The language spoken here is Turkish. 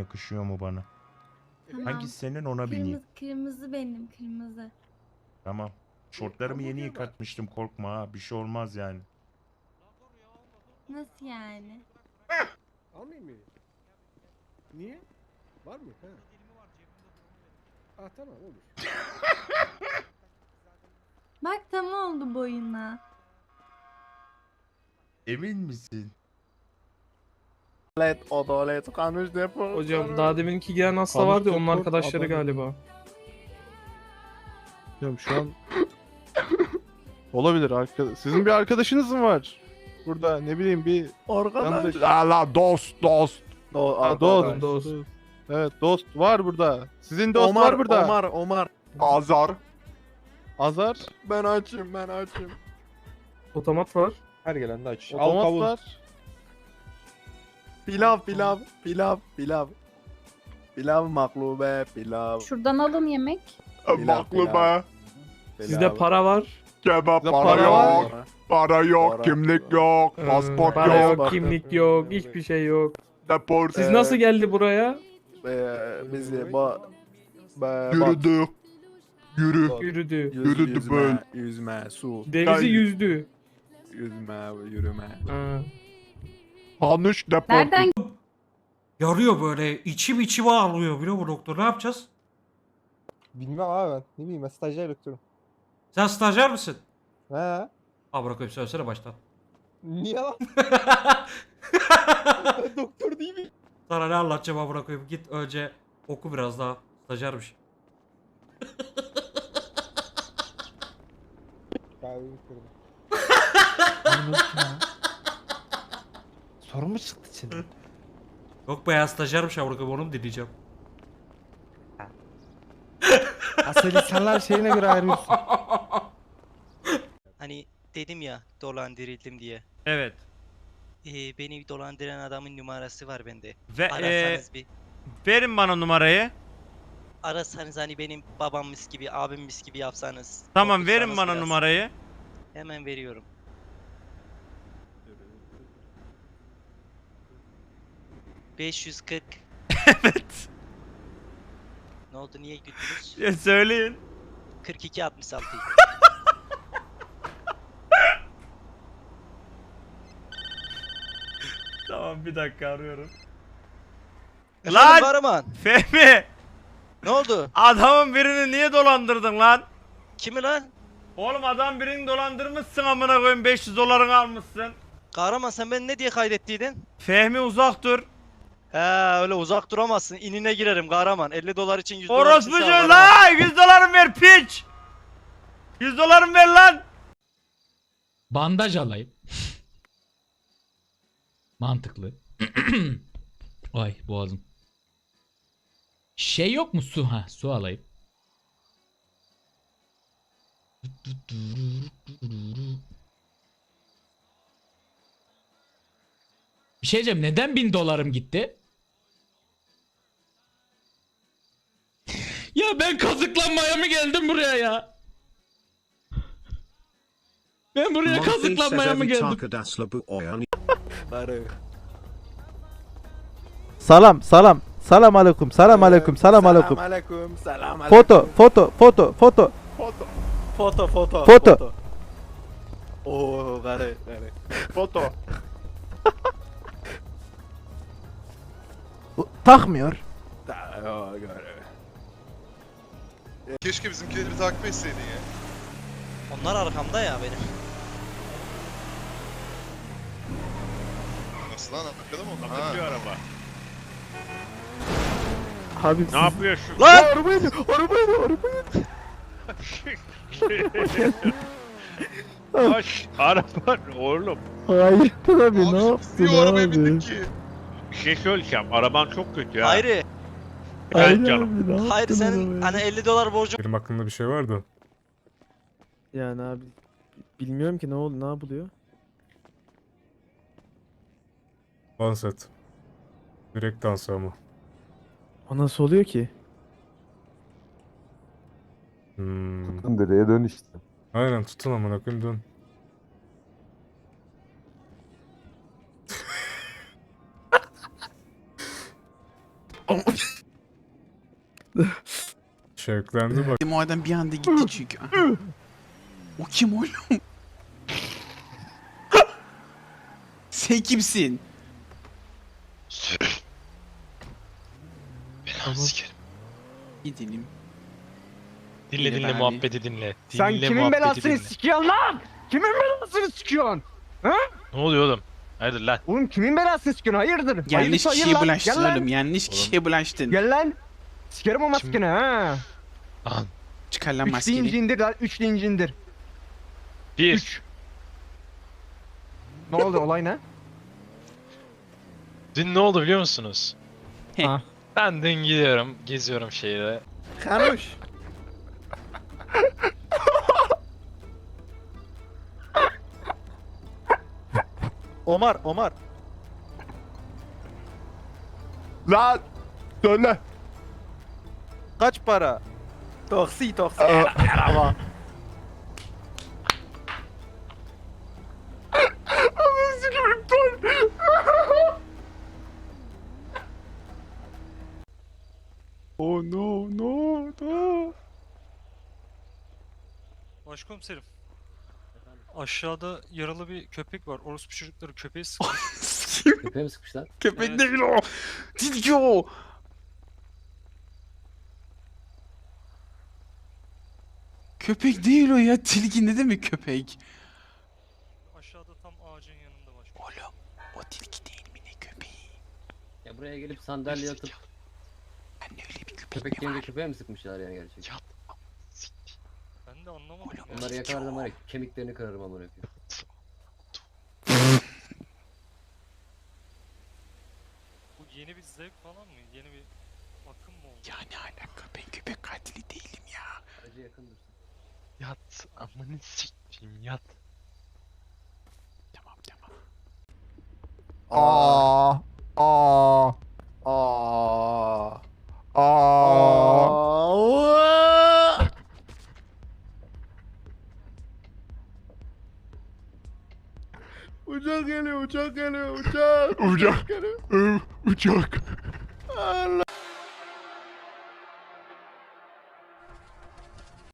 yakışıyor mu bana? Tamam. Hangisi senin ona bineyim. Kırmızı, kırmızı benim kırmızı. Tamam. Şortlarımı yeni yıkatmıştım korkma ha. Bir şey olmaz yani. Nasıl yani? Almayayım mı? Niye? Var mı? Ha. Ah tamam olur. Bak tam oldu boyuna. Emin misin? Adalet, adalet, kanun depo. Hocam daha deminki gelen hasta Kanun vardı onun arkadaşları galiba. Hocam şu an... Olabilir. Arka... Sizin bir arkadaşınız mı var? Burada ne bileyim bir... Arkadaş. Allah dost dost. Do Aa, dost. dost. Evet dost var burada. Sizin dost Omar, var burada. Omar, Omar. Azar. Azar. Ben açım, ben açım. Otomat var. Her gelen de aç. Al Otomat kavun. var. Pilav, pilav, pilav, pilav. Pilav maklube, pilav. Şuradan alın yemek. Pilav, Baklava. Sizde para var. Kebap Bizde para, para yok. var. Para yok. Para kimlik yok. Ee, Pasport para yok. yok, kimlik yok, hiçbir şey yok. Deport. Siz Ee, nasıl geldi buraya? Ee, bizi ba... ba Yürüdü. Yürü. Yürüdü. Yüz, Yürüdü yüzme, böyle. Yüzme, su. Denizi yüzdü. Yüzme, yürüme. Ha. Hanuş deport. Nereden Yarıyor böyle içim içime ağlıyor biliyor musun doktor ne yapacağız? Bilmem abi ben. Ne bileyim ben stajyer doktorum. Sen stajyer misin? He. Ha bırakayım söylesene baştan. Niye lan? Ben doktor değil miyim? Sana ne anlatacağım ha bırakayım git önce oku biraz daha stajyermiş. Kahvemi kırdım. Sorun mu çıktı içinde? Yok be ya stajyermiş bırakayım onu mu dinleyeceğim? Asıl insanlar şeyine göre ayırıyorsun. Hani dedim ya dolandırıldım diye. Evet. Ee, beni dolandıran adamın numarası var bende. Ve Arasanız bir. verin bana numarayı. Arasanız hani benim babammış gibi, abimmiş gibi yapsanız. Tamam verin konuşsanız bana biraz. numarayı. Hemen veriyorum. ...540... evet. Ne oldu niye güldünüz? Ya söyleyin. 42 66. Tamam bir dakika arıyorum. Lan! Kahraman, Fehmi! ne oldu? Adamın birini niye dolandırdın lan? Kimi lan? Oğlum adam birini dolandırmışsın amına koyayım 500 dolarını almışsın. Kahraman sen beni ne diye kaydettiydin? Fehmi uzak dur. He öyle uzak duramazsın. İnine girerim kahraman. 50 dolar için 100 dolar Orospu için çocuğu lan 100 dolarımı ver piç. 100 dolarımı ver lan. Bandaj alayım. Mantıklı. Ay boğazım. Şey yok mu su ha su alayım. Bir şey diyeceğim neden bin dolarım gitti? Ya ben kazıklanmaya mı geldim buraya ya? Ben buraya kazıklanmaya mı geldim? Salam salam. Salam aleyküm. Salam aleyküm. Salam aleyküm. Aleyküm, selam aleyküm. Foto foto foto foto. Foto, foto, Foto. Oo, gare, gare. Foto. Takmıyor. Keşke bizimkileri bir takip etseydin ya. Onlar arkamda ya benim. Nasıl lan arkada mı onlar? Ha. araba. Abi Ne yapıyorsun? Lan! Arabayı arabayı arabayı. Hoş. Araba oğlum. Hayır abi Abi, Niye o arabaya bindik ki? Bir şey söyleyeceğim. Araban çok kötü ya. Hayri, Evet canım. hayır senin hani 50 dolar borcun Benim aklımda bir şey vardı. Yani abi bilmiyorum ki ne oldu ne yapılıyor? Dans et. Direkt dans ama. O nasıl oluyor ki? Hmm. Direğe dön işte. Aynen tutun amına koyayım dön. Şevklendi bak. O adam bir anda gitti çünkü. o kim oğlum? Sen kimsin? Gidelim. Dinle dinle, muhabbeti dinle. Sen kimin belasını sikiyorsun lan? Kimin belasını sikiyorsun? Ne oluyor oğlum? Hayırdır lan? Oğlum kimin belasını sikiyorsun? Hayırdır? Yanlış Hayırsa hayır kişiye lan. bulaştın oğlum. Yanlış kişiye bulaştın. Gel lan. Sikerim o maskeni ha. Çıkar lan Üç deyince maskeni. indir lan. Üç deyince indir. Bir. Üç. Ne oldu olay ne? Dün ne oldu biliyor musunuz? He. Ha. Ben dün gidiyorum, geziyorum şehirde. Karoş. Omar, Omar. Lan! Söyle. Kaç para? Toksi toksi. Ama. Oh no no no. Başkomiserim. Aşağıda yaralı bir köpek var. Orospu çocukları köpeği sıkıyor. Köpeğe mi sıkmışlar? Köpek Evet. değil o. Tilki o. Köpek değil o ya. Tilki ne demek köpek? Aşağıda tam ağacın yanında baş. Oğlum o tilki değil mi ne köpeği? Ya buraya gelip sandalye atıp Ben de öyle bir köpek köpek mi var? köpeğe mi sıkmışlar yani gerçekten? Ben de anlamadım. Oğlum, ya. Onları yakalardım var ya kemiklerini kırarım amına koyayım. Bu yeni bir zevk falan mı? Yeni bir akım mı oldu? Ya ne alaka ben köpek katili değilim ya. Acı yakın dursun. Yat. Amanı sikeyim yat. Tamam tamam. Aa. Aa. Aa. Aa. Uçak geliyor, uçak geliyor, uçak. Uçak. Uçak. Allah.